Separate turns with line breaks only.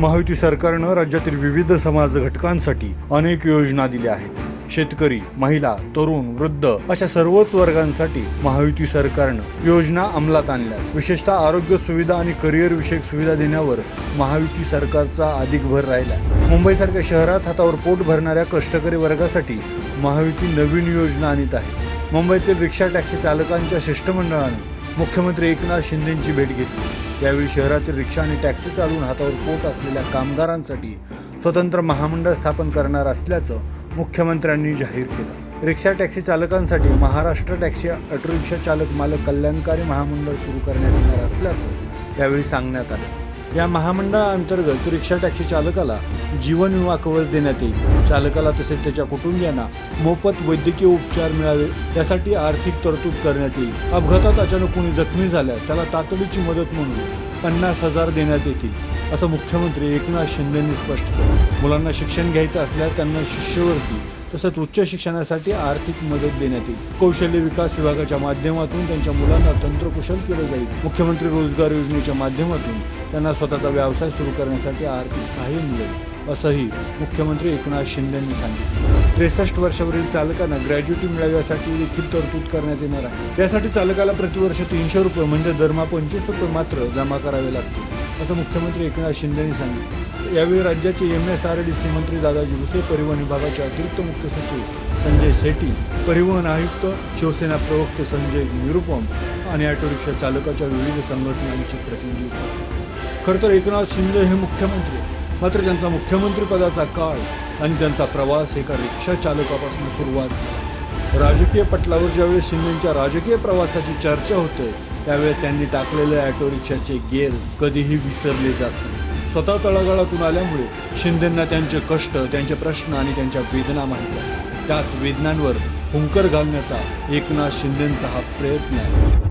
महायुती सरकारनं राज्यातील विविध समाज घटकांसाठी अनेक योजना दिल्या आहेत. शेतकरी महिला तरुण वृद्ध अशा सर्वच वर्गांसाठी महायुती सरकारनं योजना अंमलात आणल्या विशेषतः आरोग्य सुविधा आणि करिअर विषयक सुविधा देण्यावर महायुती सरकारचा अधिक भर राहिला मुंबईसारख्या शहरात हातावर पोट भरणाऱ्या कष्टकरी वर्गासाठी महायुती नवीन योजना आणत आहे. मुंबईतील रिक्षा टॅक्सी चालकांच्या शिष्टमंडळाने मुख्यमंत्री एकनाथ शिंदेंची भेट घेतली. यावेळी शहरातील रिक्षा आणि टॅक्सी चालवून हातावर पोट असलेल्या कामगारांसाठी स्वतंत्र महामंडळ स्थापन करणार असल्याचं मुख्यमंत्र्यांनी जाहीर केलं. रिक्षा टॅक्सी चालकांसाठी महाराष्ट्र टॅक्सी ऑटोरिक्षा चालक मालक कल्याणकारी महामंडळ सुरू करण्यात येणार असल्याचं यावेळी सांगण्यात आलं. या महामंडळाअंतर्गत रिक्षा टॅक्सी चालकाला जीवन विमा कवच देण्यात येईल. चालकाला तसेच त्याच्या कुटुंबियांना मोफत वैद्यकीय उपचार मिळावे यासाठी आर्थिक तरतूद करण्यात येईल. अपघातात अचानक कोणी जखमी झाल्यास त्याला तातडीची मदत म्हणून पन्नास हजार देण्यात येतील असं मुख्यमंत्री एकनाथ शिंदेंनी स्पष्ट केलं. मुलांना शिक्षण घ्यायचं असल्यास त्यांना शिष्यवृत्ती तसंच उच्च शिक्षणासाठी आर्थिक मदत देण्यात येईल. कौशल्य विकास विभागाच्या माध्यमातून त्यांच्या मुलांना तंत्रकुशल केलं जाईल. मुख्यमंत्री रोजगार योजनेच्या माध्यमातून त्यांना स्वतःचा व्यवसाय सुरू करण्यासाठी आर्थिक सहाय्य मिळेल असंही मुख्यमंत्री एकनाथ शिंदेंनी सांगितलं. त्रेसष्ट वर्षावरील चालकांना ग्रॅज्युटी मिळाव्यासाठी देखील तरतूद करण्यात येणार आहे. त्यासाठी चालकाला प्रतिवर्ष तीनशे रुपये म्हणजे दरमहा पंचवीस रुपये मात्र जमा करावे लागतील. असं मुख्यमंत्री एकनाथ शिंदेंनी सांगितलं. यावेळी राज्याचे M S R D C मंत्री दादाजी भुसे परिवहन विभागाचे अतिरिक्त मुख्य सचिव संजय सेठी परिवहन आयुक्त शिवसेना प्रवक्ते संजय निरुपम आणि ऑटो रिक्षा चालकाच्या विविध संघटनांचे प्रतिनिधी खरं तर एकनाथ शिंदे हे मुख्यमंत्री मात्र त्यांचा मुख्यमंत्री पदाचा काळ आणि त्यांचा प्रवास एका रिक्षा चालकापासून सुरुवात राजकीय पटलावर ज्यावेळी शिंदेच्या राजकीय प्रवासाची चर्चा होते त्यावेळेस त्यांनी टाकलेले ऑटो रिक्षाचे गेअर कधीही विसरले जात नाही. स्वतः तळागाळातून आल्यामुळे शिंदेंना त्यांचे कष्ट त्यांचे प्रश्न आणि त्यांच्या वेदना माहीत आहेत. त्याच वेदनांवर हुंकर घालण्याचा एकनाथ शिंदेंचा हा प्रयत्न आहे.